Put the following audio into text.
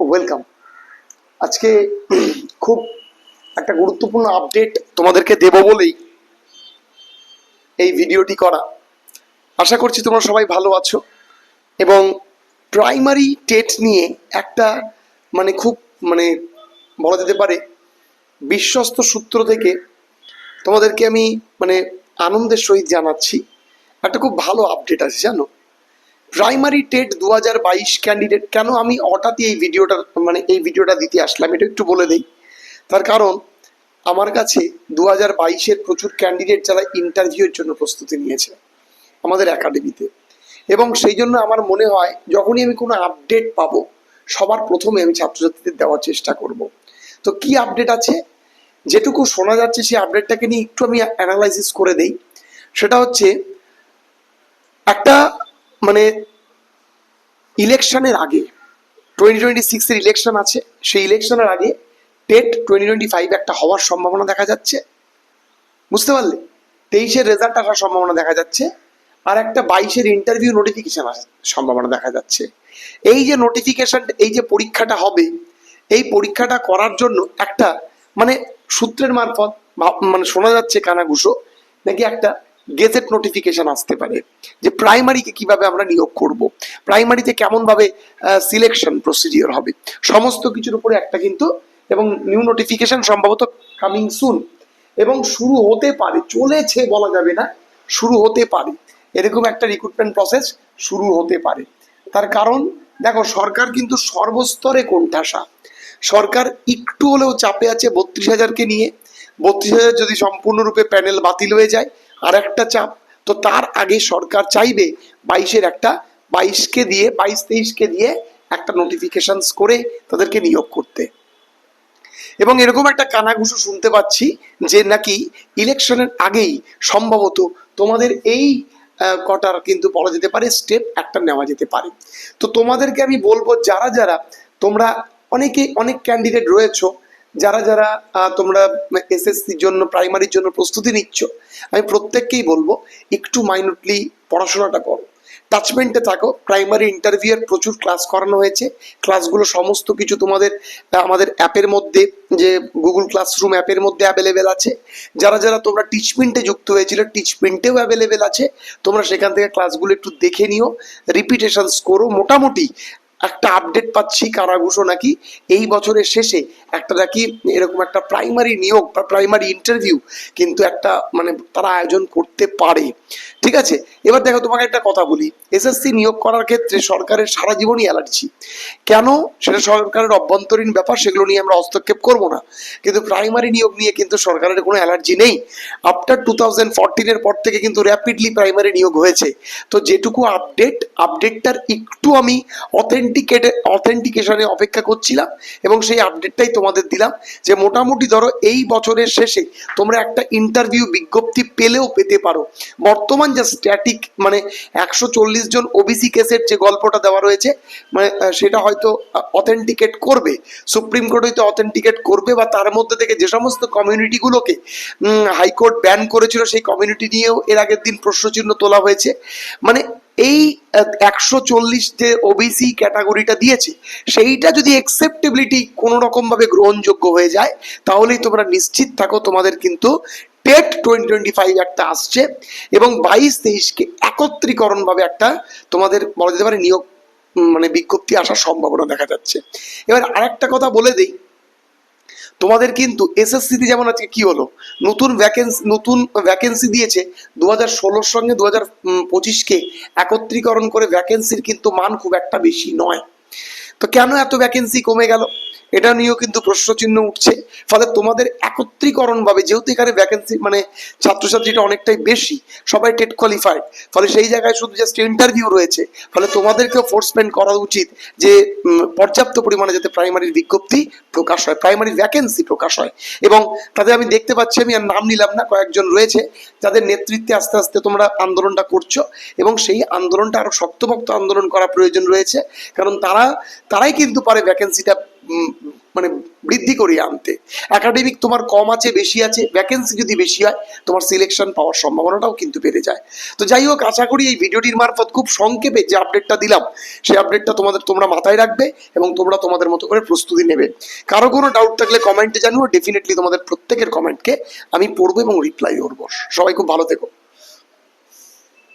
Welcome আজকে খুব একটা গুরুত্বপূর্ণ আপডেট তোমাদেরকে দেব বলেই এই ভিডিওটি করা। আশা করছি তোমরা সবাই ভালো আছো এবং প্রাইমারি টেট নিয়ে একটা মানে খুব মানে বলা যেতে পারে বিশ্বস্ত সূত্র থেকে তোমাদেরকে আমি মানে আনন্দের সহিত জানাচ্ছি। একটা খুব ভালো আপডেট আছে, জানো? প্রাইমারি টেট দু হাজার বাইশ ক্যান্ডিডেট, কেন আমি হঠাৎই এই ভিডিওটা মানে এই ভিডিওটা দিতে আসলাম? এটা একটু বলে দিই। তার কারণ, আমার কাছে দু হাজার বাইশের প্রচুর ক্যান্ডিডেট যারা ইন্টারভিউয়ের জন্য প্রস্তুতি নিয়েছে আমাদের একাডেমিতে। এবং সেই জন্য আমার মনে হয়, যখনই আমি কোনো আপডেট পাবো, সবার প্রথমে আমি ছাত্রছাত্রীদের দেওয়ার চেষ্টা করব। তো কি আপডেট আছে? যেটুকু শোনা যাচ্ছে, সেই আপডেটটাকে নিয়ে একটু আমি অ্যানালাইসিস করে দেই। সেটা হচ্ছে, একটা মানে ইলেকশনের আগে টোয়েন্টি টোয়েন্টি সিক্সের ইলেকশন আছে, সেই ইলেকশনের আগে টেট টোয়েন্টি টোয়েন্টি ফাইভ একটা হওয়ার সম্ভাবনা দেখা যাচ্ছে। বুঝতে পারলে? তেইশের রেজাল্ট আসার সম্ভাবনা দেখা যাচ্ছে, আর একটা বাইশের ইন্টারভিউ নোটিফিকেশন আসার সম্ভাবনা দেখা যাচ্ছে। এই যে নোটিফিকেশন এই যে পরীক্ষাটা হবে, এই পরীক্ষাটা করার জন্য একটা মানে সূত্রের মারফত মানে শোনা যাচ্ছে কানাঘুষো, নাকি একটা গেজেট নোটিফিকেশন আসতে পারে যে প্রাইমারিকে কীভাবে আমরা নিয়োগ করব। প্রাইমারিতে কেমনভাবে সিলেকশন প্রসিডিওর হবে। সমস্ত কিছুর উপরে একটা কিন্তু এবং নিউ নোটিফিকেশন সম্ভবত কামিং সুন এবং শুরু হতে পারে, চলেছে বলা যাবে না, শুরু হতে পারে। এরকম একটা রিক্রুটমেন্ট প্রসেস শুরু হতে পারে। তার কারণ, দেখো, সরকার কিন্তু সর্বস্তরে কোণঠাসা। সরকার একটু হলেও চাপে আছে বত্রিশ হাজারকে নিয়ে। বত্রিশ হাজার যদি সম্পূর্ণরূপে প্যানেল বাতিল হয়ে যায় আর একটা চাপ। তো তার আগে সরকার চাইবে বাইশের একটা, বাইশকে দিয়ে, বাইশ তেইশকে দিয়ে একটা নোটিফিকেশনস করে তাদেরকে নিয়োগ করতে। এবং এরকম একটা কানাঘুষো শুনতে পাচ্ছি যে নাকি ইলেকশনের আগেই সম্ভবত তোমাদের এই কটার কিন্তু বলা যেতে পারে স্টেপ একটা নেওয়া যেতে পারে। তো তোমাদেরকে আমি বলব যারা যারা, তোমরা অনেকে, অনেক ক্যান্ডিডেট রয়েছো যারা যারা তোমরা এসএসসির জন্য প্রাইমারির জন্য প্রস্তুতি নিচ্ছ, আমি প্রত্যেককেই বলব, একটু মাইনটলি পড়াশোনাটা করো। টাচমেন্টে থাকো প্রাইমারি ইন্টারভিউয়ের প্রচুর ক্লাস করানো হয়েছে। ক্লাসগুলো সমস্ত কিছু তোমাদের আমাদের অ্যাপের মধ্যে, যে গুগল ক্লাসরুম অ্যাপের মধ্যে অ্যাভেলেবেল আছে। যারা যারা তোমরা টিচমেন্টে যুক্ত হয়েছিল টিচমেন্টেও অ্যাভেলেবেল আছে। তোমরা সেখান থেকে ক্লাসগুলো একটু দেখে নিও। রিপিটেশনস করো মোটামুটি একটা আপডেট পাচ্ছি কারাঘুষো নাকি? এই বছরের শেষে একটা নাকি এরকম একটা প্রাইমারি নিয়োগ বা প্রাইমারি ইন্টারভিউ কিন্তু একটা মানে তারা আয়োজন করতে পারে। ঠিক আছে? এবার দেখো তোমাকে একটা কথা বলি। এসএসসি নিয়োগ করার ক্ষেত্রে সরকারের সারা জীবনই অ্যালার্জি কেন? সেটা সরকারের অভ্যন্তরীণ ব্যাপার, সেগুলো নিয়ে আমরা হস্তক্ষেপ করব না। কিন্তু প্রাইমারি নিয়োগ নিয়ে কিন্তু সরকারের কোনো অ্যালার্জি নেই। আফটার টু থাউজেন্ড ফোরটিনের পর থেকে কিন্তু র্যাপিডলি প্রাইমারি নিয়োগ হয়েছে। তো যেটুকু আপডেট আপডেটটার একটু আমি অথেন্টিকেটে অথেন্টিকেশনে অপেক্ষা করছিলাম এবং সেই আপডেটটাই তোমাদের দিলাম যে মোটামুটি ধরো এই বছরের শেষে তোমরা একটা ইন্টারভিউ বিজ্ঞপ্তি পেলেও পেতে পারো। বর্তমান যা স্ট্যাটিক মানে একশো চল্লিশ জন ওবিসি কেসের যে গল্পটা দেওয়া রয়েছে মানে সেটা হয়তো অথেন্টিকেট করবে। সুপ্রিম কোর্ট হয়তো অথেন্টিকেট করবে বা তার মধ্যে থেকে যে সমস্ত কমিউনিটিগুলোকে হাইকোর্ট ব্যান করেছিল, সেই কমিউনিটি নিয়েও এর আগের দিন প্রশ্নচিহ্ন তোলা হয়েছে। মানে এই একশো চল্লিশ যে ওবিসি ক্যাটাগরিটা দিয়েছে, সেইটা যদি অ্যাকসেপ্টেবিলিটি কোনো রকমভাবে গ্রহণযোগ্য হয়ে যায়, তাহলেই তোমরা নিশ্চিত থাকো তোমাদের কিন্তু টেট টোয়েন্টি টোয়েন্টি ফাইভ একটা আসছে এবং বাইশ তেইশকে একত্রীকরণভাবে একটা তোমাদের বলা যেতে পারে নিয়োগ মানে বিজ্ঞপ্তি আসার সম্ভাবনা দেখা যাচ্ছে। এবার আরেকটা কথা বলে দেই তোমাদের কিন্তু এসএসসিতে যেমন আজকে কি হলো? নতুন ভ্যাকেন্সি নতুন ভ্যাকেন্সি দিয়েছে দু হাজার ষোলোর সঙ্গে দু হাজার পঁচিশকে একত্রীকরণ করে ভ্যাকেন্সির কিন্তু মান খুব একটা বেশি নয়। তো কেন এত ভ্যাকেন্সি কমে গেল? এটা নিয়েও কিন্তু প্রশ্নচিহ্ন উঠছে। ফলে তোমাদের একত্রীকরণ ভাবে যেহেতু এখানে ভ্যাকেন্সি মানে ছাত্রছাত্রীটা অনেকটাই বেশি, সবাই টেট কোয়ালিফাইড ফলে সেই জায়গায় শুধু জাস্ট ইন্টারভিউ রয়েছে। ফলে তোমাদেরকেও ফোর্সমেন্ট করা উচিত যে পর্যাপ্ত পরিমাণে যাতে প্রাইমারির বিজ্ঞপ্তি প্রকাশ হয় প্রাইমারি ভ্যাকেন্সি প্রকাশ হয়। এবং তাদের আমি দেখতে পাচ্ছি, আমি আর নাম নিলাম না, কয়েকজন রয়েছে, যাদের নেতৃত্বে আস্তে আস্তে তোমরা আন্দোলনটা করছ। এবং সেই আন্দোলনটা আরও শক্তপোক্ত আন্দোলন করা প্রয়োজন রয়েছে, কারণ তারা, তারাই কিন্তু পারে ভ্যাকেন্সিটা মানে বৃদ্ধি করিয়ে আনতে। একাডেমিক তোমার কম আছে, বেশি আছে ভ্যাকেন্সি যদি বেশি হয়, তোমার সিলেকশন পাওয়ার সম্ভাবনাটাও কিন্তু বেড়ে যায়। তো যাই হোক, আশা করি এই ভিডিওটির মারফত খুব সংক্ষেপে যে আপডেটটা দিলাম, সেই আপডেটটা তোমাদের, তোমরা মাথায় রাখবে এবং তোমরা তোমাদের মতো করে প্রস্তুতি নেবে। কারও কোনো ডাউট থাকলে কমেন্টে জানিও ডেফিনেটলি তোমাদের প্রত্যেকের কমেন্টকে আমি পড়ব এবং রিপ্লাই করব। সবাই খুব ভালো থেকো।